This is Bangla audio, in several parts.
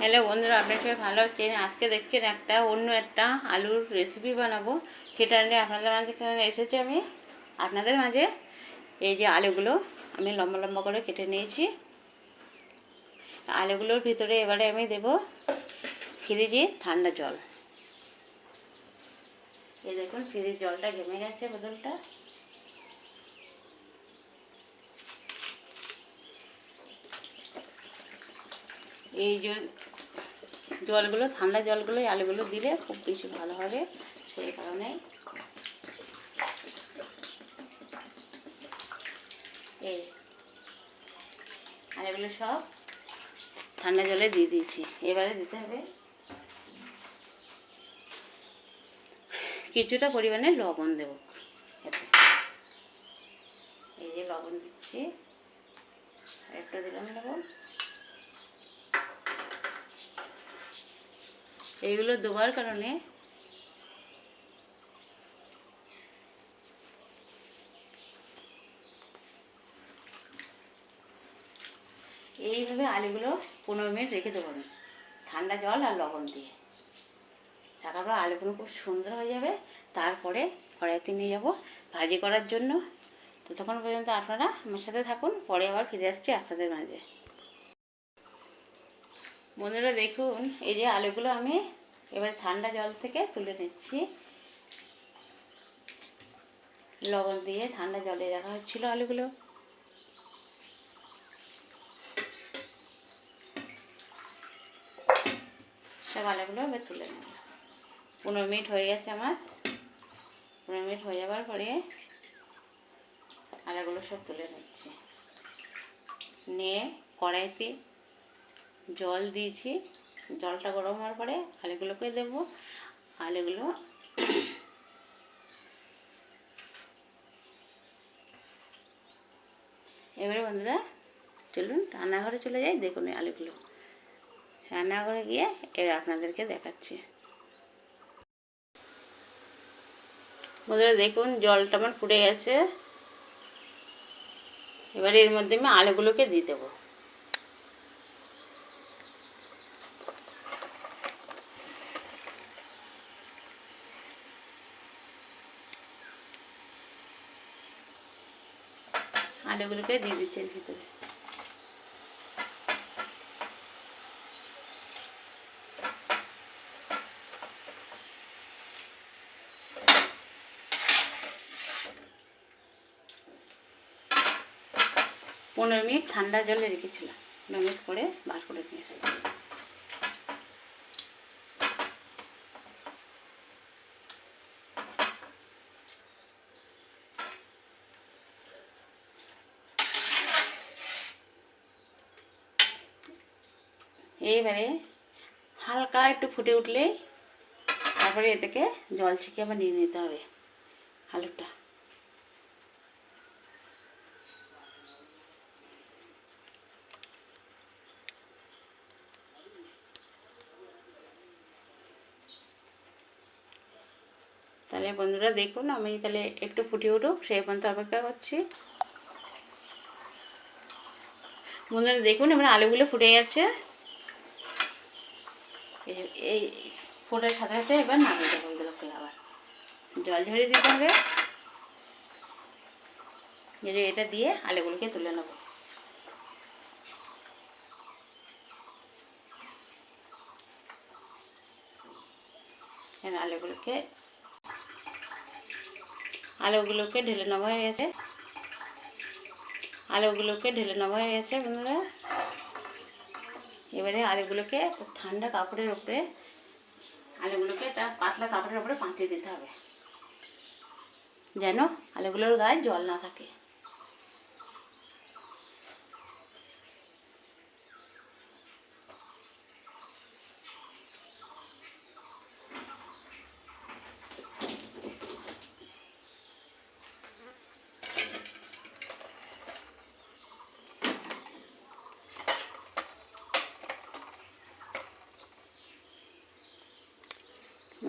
হ্যালো বন্ধুরা, আপনার সবাই ভালো আছেন? আজকে দেখছেন একটা, অন্য একটা আলুর রেসিপি বানাবো। সেটা নিয়ে আপনাদের মাঝে এসেছি আমি। আপনাদের মাঝে এই যে আলুগুলো আমি লম্বা লম্বা করে কেটে নিয়েছি। আলুগুলোর ভিতরে এবারে আমি দেব ফ্রিজে ঠান্ডা জল। এই দেখুন ফ্রিজের জলটা ঘেমে গেছে বোতলটা। এই যে জলগুলো, ঠান্ডা জলগুলো, আলুগুলো দিলে খুব বেশি ভালো হবে, সেই কারণে। এই আলুগুলো সব ঠান্ডা জলে দিয়ে দিয়েছি, এবারে দিতে হবে কিছুটা পরিমাণে লবণ দেব। এই যে লবণ দিচ্ছি একটা দিলাম লবণ। এইগুলো দেওয়ার কারণে এইভাবে আলুগুলো পনেরো মিনিট রেখে দেবো ঠান্ডা জল আর লবণ দিয়ে। রাখার পর আলুগুলো খুব সুন্দর হয়ে যাবে। তারপরে কড়াইতে নিয়ে যাব ভাজি করার জন্য। তো তখন পর্যন্ত আপনারা আমার সাথে থাকুন, পরে আবার ফিরে আসছি আপনাদের মাঝে। বন্ধুরা দেখুন, এই যে আলুগুলো আমি এবার ঠান্ডা জল থেকে তুলে নিচ্ছি। লবণ দিয়ে ঠান্ডা জলে রাখা হচ্ছিল আলুগুলো। সব আলুগুলো এবার তুলে নেব। পনেরো মিনিট হয়ে গেছে আমার। পনেরো মিনিট হয়ে যাওয়ার পরে আলুগুলো সব তুলে নিচ্ছি। নিয়ে কড়াইতে জল দিয়েছি। জলটা গরম হওয়ার পরে আলুগুলোকে দেব। আলুগুলো এবারে বন্ধুরা চলুন রান্নাঘরে চলে যাই, দেখুন আলুগুলো। রান্নাঘরে গিয়ে এবার আপনাদেরকে দেখাচ্ছি। বন্ধুরা দেখুন, জলটা আমার ফুটে গেছে। এবারে এর মধ্যে আমি আলুগুলোকে দিয়ে দেবো। আলুগুলোকে দিয়ে দিচ্ছি এর ভিতরে। পনেরো মিনিট ঠান্ডা জলে রেখেছিলাম। মিনিট করে বার করে নিয়ে এসেছি। এইবারে হালকা একটু ফুটে উঠলে তারপরে এ থেকে জল ছিকে আবার নিয়ে নিতে হবে আলুটা। তাহলে বন্ধুরা দেখুন আমি তাহলে একটু ফুটে উঠুক, সেই পর্যন্ত অপেক্ষা করছি। বন্ধুরা দেখুন এবার আলুগুলো ফুটে গেছে। এই- এই ফোটার সাথে সাথে এবার নামিয়ে দেবো এগুলোকে আবার জল ঝরিয়ে দিতে হবে। এটা দিয়ে আলুগুলোকে তুলে নেব। আলুগুলোকে আলুগুলোকে ঢেলে নেওয়া হয়ে গেছে। আলুগুলোকে ঢেলে নেওয়া হয়ে গেছে বন্ধুরা। এবারে আলুগুলোকে ঠান্ডা কাপড়ের উপরে, আলুগুলোকে একটা পাতলা কাপড়ের উপরে পাঁচিয়ে দিতে হবে। যেন আলুগুলোর গায়ে জল না থাকে।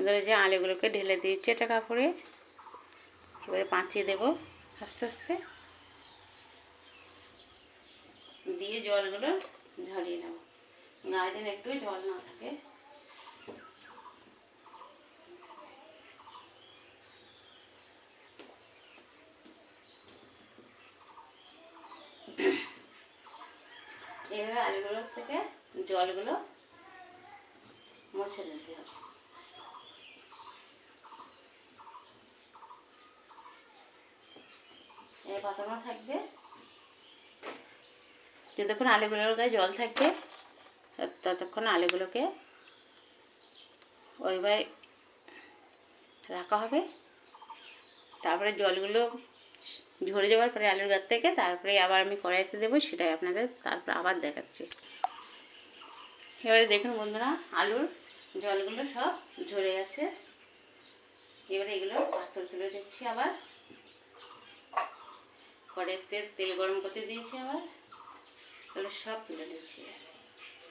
আমাদের যে আলুগুলোকে ঢেলে দিয়েছি এটা কাপড়ে। এবারে পাঁচিয়ে দেবো আস্তে আস্তে। দিয়ে জলগুলো ঝরিয়ে নেব। গায়ে যেন একটু জল না থাকে। এইভাবে আলুগুলোর থেকে জলগুলো মুছে নিতে হবে এই পাতানো থাকবে। যতক্ষণ আলুগুলোর গায়ে জল থাকবে ততক্ষণ আলুগুলোকে ওইভাবে রাখা হবে। তারপরে জলগুলো ঝরে যাওয়ার পরে আলুর গাছ থেকে, তারপরে আবার আমি কড়াইতে দেবো, সেটাই আপনাদের তারপরে আবার দেখাচ্ছি। এবারে দেখুন বন্ধুরা, আলুর জলগুলো সব ঝরে গেছে। এবারে এগুলো পাথর তুলে দিচ্ছি আবার। কড়াইতে তেল গরম করতে দিয়েছি আবার। এগুলো সব তুলে দিচ্ছি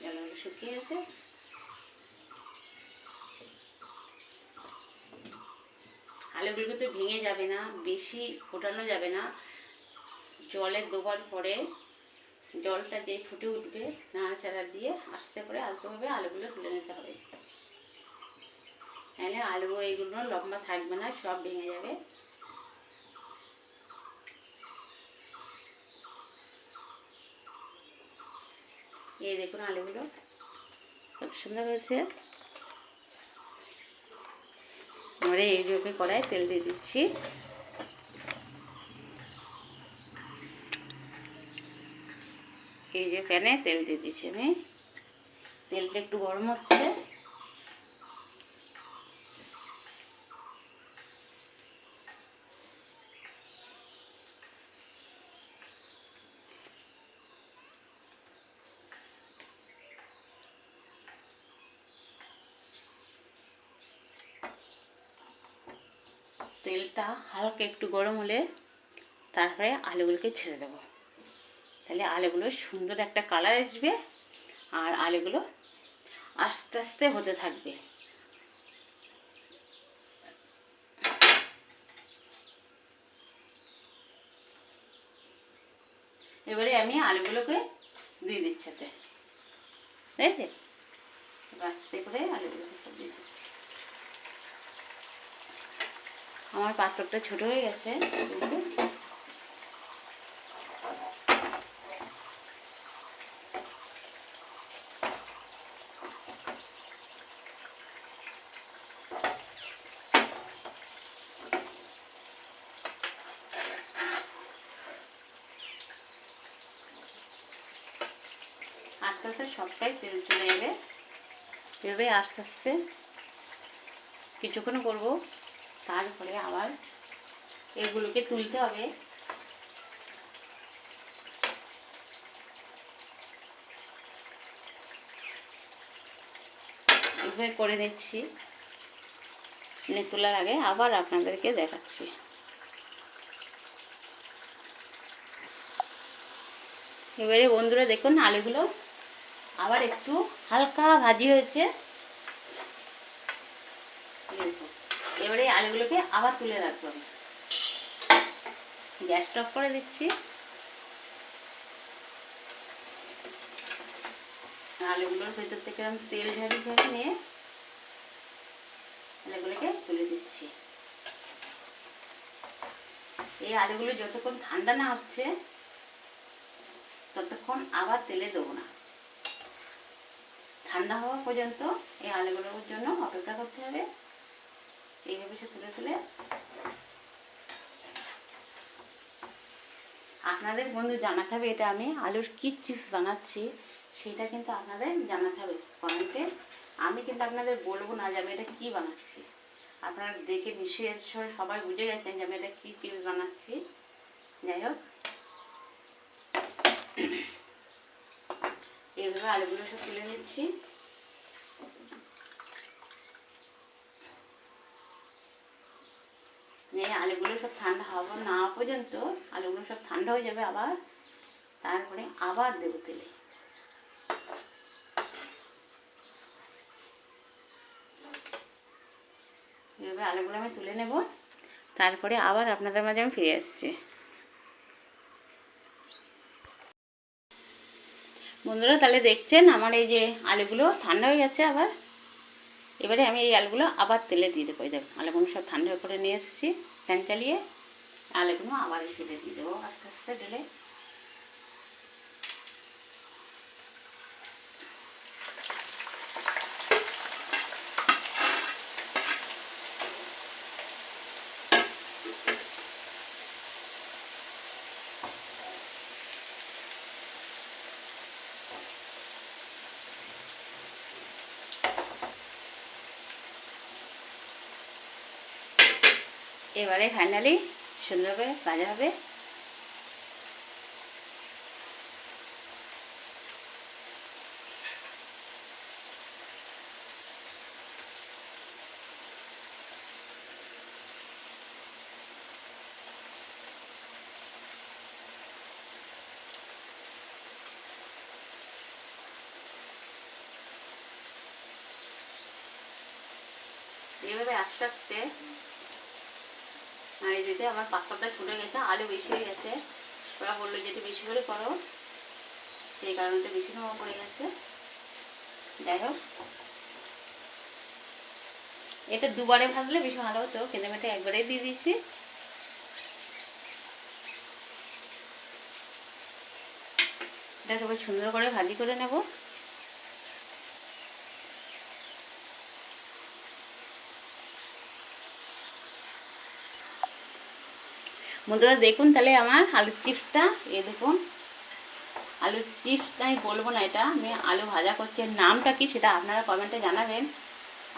জলগুলো শুকিয়ে গেছে। আলুগুলো তো ভেঙে যাবে না, বেশি ফোটানো যাবে না। জলে দেওয়ার পরে জলটা যেই ফুটে উঠবে, নাড়াচাড়া দিয়ে আস্তে করে আলতোভাবে আলুগুলো তুলে নিতে হবে। নাহলে আলু এইগুলো লম্বা থাকবে না, সব ভেঙে যাবে। এই দেখুন আলুগুলো কত সুন্দর হয়েছে। এবারে এইভাবে কড়াই তেল দিয়ে দিচ্ছি। এই যে প্যানে তেল দিয়ে দিচ্ছি আমি। তেলটা একটু গরম হচ্ছে। তেলটা হালকা একটু গরম হলে তারপরে আলুগুলোকে ছেড়ে দেবো। তাহলে আলুগুলো সুন্দর একটা কালার আসবে আর আলুগুলো আস্তে আস্তে হতে থাকবে। এবারে আমি আলুগুলোকে দিয়ে দিচ্ছি তাই আস্তে করে আলুগুলোকে দিয়ে দিচ্ছি। আমার পাত্রটা ছোট হয়ে গেছে। আস্তে আস্তে সবটাই তেল চলে যাবে এভাবে আস্তে আস্তে। কিছুক্ষণ করব। তারপরে আবার এগুলোকে তুলতে হবে। এইভাবে করে নিচ্ছি। নিয়ে তোলার আগে আবার আপনাদেরকে দেখাচ্ছি। এবারে বন্ধুরা দেখুন আলুগুলো আবার একটু হালকা ভাজি হয়েছে দেখুন এবারে এই আলুগুলোকে আবার তুলে রাখব গ্যাস অফ করে দিচ্ছি। আলুগুলোর ভেতর থেকে আমি তেল ঝাড়ি ঝাড়ি নিয়ে আলুগুলোকে তুলে দিচ্ছি। এই আলুগুলো যতক্ষণ ঠান্ডা না হচ্ছে, ততক্ষণ আবার তেলে দেবো না। ঠান্ডা হওয়া পর্যন্ত এই আলুগুলোর জন্য অপেক্ষা করতে হবে। এইভাবে সে তুলে তুলে। আপনাদের বন্ধু জানাতে হবে, এটা আমি আলুর কি চিপস বানাচ্ছি, সেটা কিন্তু আপনাদের জানাতে হবে কমেন্টে। আমি কিন্তু আপনাদের বলব না যে আমি এটা কী বানাচ্ছি। আপনারা দেখে নিশ্চয়ই সবাই বুঝে গেছেন যে আমি এটা কী চিপস বানাচ্ছি। যাই হোক। এইভাবে আলুগুলো সব তুলে নিচ্ছি। এই আলুগুলো সব ঠান্ডা হওয়া না পর্যন্ত আলুগুলো সব ঠান্ডা হয়ে যাবে আবার তারপরে আবার দেবো তেলে। এভাবে আলুগুলো আমি তুলে নেব, তারপরে আবার আপনাদের মাঝে আমি ফিরে আসছি। বন্ধুরা, তাহলে দেখছেন আমার এই যে আলুগুলো ঠান্ডা হয়ে গেছে আবার। এবারে আমি এই আলুগুলো আবার তেলে দিয়ে দেবো। দেখো, আলুগুলো সব ঠান্ডা করে নিয়ে এসেছি। ফ্যান চালিয়ে আলুগুলো আবার তেলে দিয়ে দেবো। আস্তে আস্তে ঢেলে এবারে ফাইনালি সুন্দরভাবে ভাজা হবে। এভাবে আস্তে আস্তে দিতে আমার পাঁপড়টা ছুটে গেছে, আলু বেশি হয়ে গেছে। ওরা বলল যে বেশি করে করো। সেই কারণটা বেশি নেওয়া পড়ে গেছে। যাই হোক। এটা দুবারে ভাজলে বেশি ভালো হতো। কিন্তু আমি এটা একবারেই দিয়ে দিয়েছি। এটাকে সুন্দর করে ভাজি করে নেব। বন্ধুরা, দেখুন তাহলে আমার আলুর চিপসটা এ দেখুন। আলুর চিপসটা আমি বলব না এটা, আমি আলু ভাজা করছি। নামটা কি সেটা আপনারা কমেন্টে জানাবেন।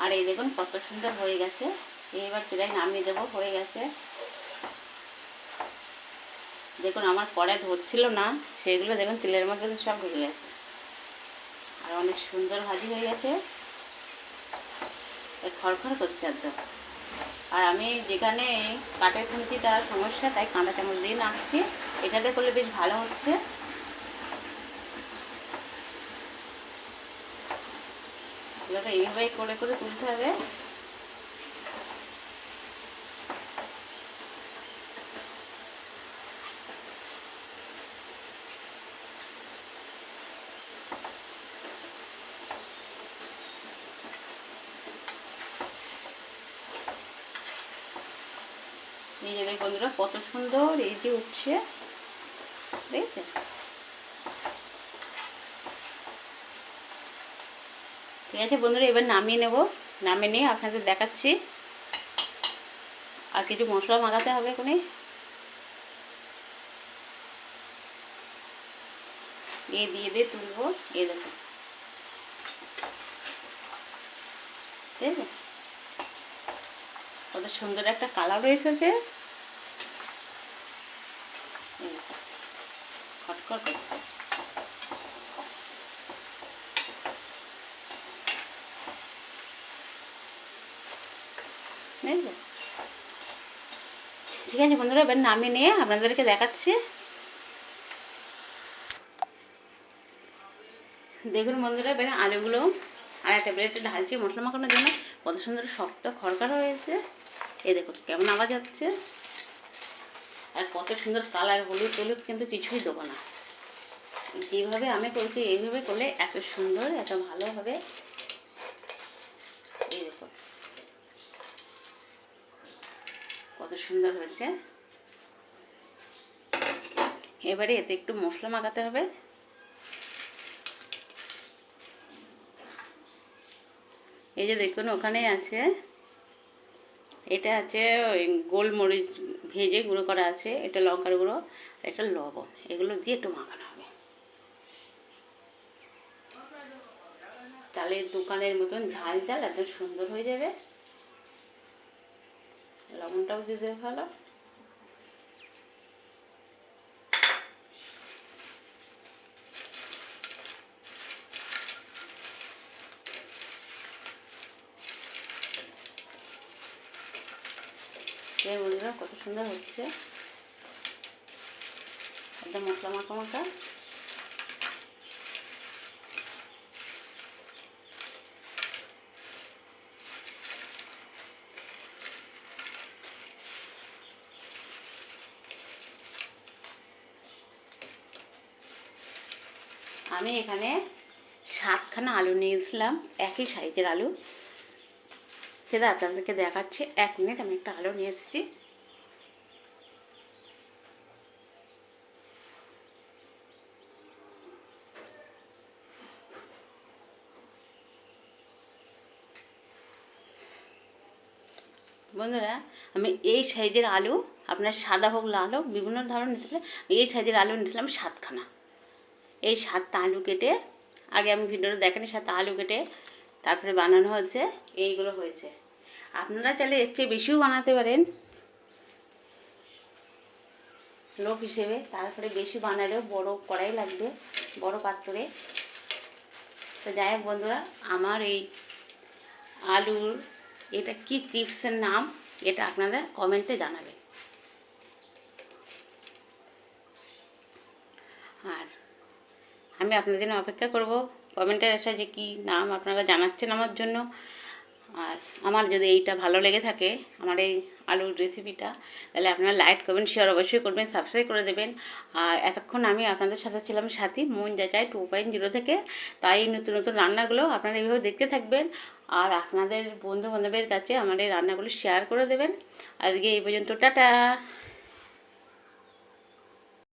আর এই দেখুন কত সুন্দর হয়ে গেছে। এবার চুলাই নামিয়ে দেবো, হয়ে গেছে। দেখুন, আমার পরে ধরছিল না, সেগুলো দেখুন, তেলের মধ্যে সব ঢুকে গেছে। আর অনেক সুন্দর ভাজি হয়ে গেছে। খড়খড় করছে একদম। আর আমি যেখানে কাঠের খুন্তিটা সমস্যা, তাই কাঁটা চামচ দিয়ে নামছি এটাতে করলে বেশ ভালো হচ্ছে। এইভাবে করে করে তুলতে হবে। এই যে বন্ধুরা, কত সুন্দর এই যে উঠছে। দেখেছেন? ঠিক আছে বন্ধুরা, এবার নামিয়ে নেব। নামিয়ে নিয়ে আপনাদের দেখাচ্ছি। আর কিছু মশলা মাখাতে হবে কোনে এ দিয়ে দিয়ে তুলবো। এ দেখো। ঠিক আছে? কত সুন্দর একটা কালার এসেছে। ঠিক আছে বন্ধুরা, এবার নামিয়ে নিয়ে আপনাদেরকে দেখাচ্ছি। দেখুন বন্ধুরা, এবার আলুগুলো আর একটা প্লেটে ঢালছি মশলা মাখানোর জন্য। কত সুন্দর শক্ত খড়কার হয়েছে। এই দেখুন কেমন আওয়াজ হচ্ছে। আর কত সুন্দর কালার হলুদ টলুদ কিন্তু কিছুই দেবো না। যেভাবে আমি করেছি, এইভাবে করলে এত সুন্দর, এত ভালো হবে এই দেখুন। কত সুন্দর হয়েছে। এবারে এতে একটু মশলা মাখাতে হবে। এই যে দেখুন, ওখানে আছে, এটা আছে ওই গোলমরিচ ভেজে গুঁড়ো করা আছে, এটা লঙ্কার গুঁড়ো এটা লবণ, এগুলো দিয়ে একটু মাখানো তাহলে দোকানের মতন ঝাল ঝাল, এত সুন্দর হয়ে যাবে। লবণটাও দেবে ভালো। কত সুন্দর হচ্ছে। একদম মশলা মাখা মাখা। আমি এখানে সাতখানা আলু নিয়েছিলাম, একই সাইজের আলু। সেটা আপনাদেরকে দেখাচ্ছি, এক মিনিট আমি একটা আলু নিয়ে এসেছি। বন্ধুরা, আমি এই সাইজের আলু, আপনার সাদা হোক, লাল হোক, বিভিন্ন ধরনের নিতে পারে এই সাইজের আলু নিয়েছিলাম সাতখানা। এই সাতটা আলু কেটে, আগে আমি ভিডিওটা দেখেনি, সাতটা আলু কেটে তারপরে বানানো হয়েছে, এইগুলো হয়েছে। আপনারা চাইলে এর চেয়ে বেশিও বানাতে পারেন। লোক হিসেবে, তারপরে বেশি বানালেও বড় কড়াই লাগবে, বড় পাত্রে। তো যাই হোক বন্ধুরা, আমার এই আলুর, এটা কি চিপসের নাম, এটা আপনাদের কমেন্টে জানাবেন। আর আমি আপনাদের জন্য অপেক্ষা করব। কমেন্টের আসা যে কী নাম আপনারা জানাচ্ছেন আমার জন্য। আর আমার যদি এইটা ভালো লেগে থাকে, আমার এই আলুর রেসিপিটা তাহলে আপনারা লাইক কমেন্ট শেয়ার অবশ্যই করবেন সাবস্ক্রাইব করে দেবেন। আর এতক্ষণ আমি আপনাদের সাথে ছিলাম সাথী, মন যাচাই টু পয়েন্ট জিরো থেকে। তাই নতুন নতুন রান্নাগুলো আপনারা এইভাবে দেখতে থাকবেন। আর আপনাদের বন্ধু বান্ধবের কাছে আমার এই রান্নাগুলো শেয়ার করে দেবেন। আজকে এই পর্যন্ত, টাটা!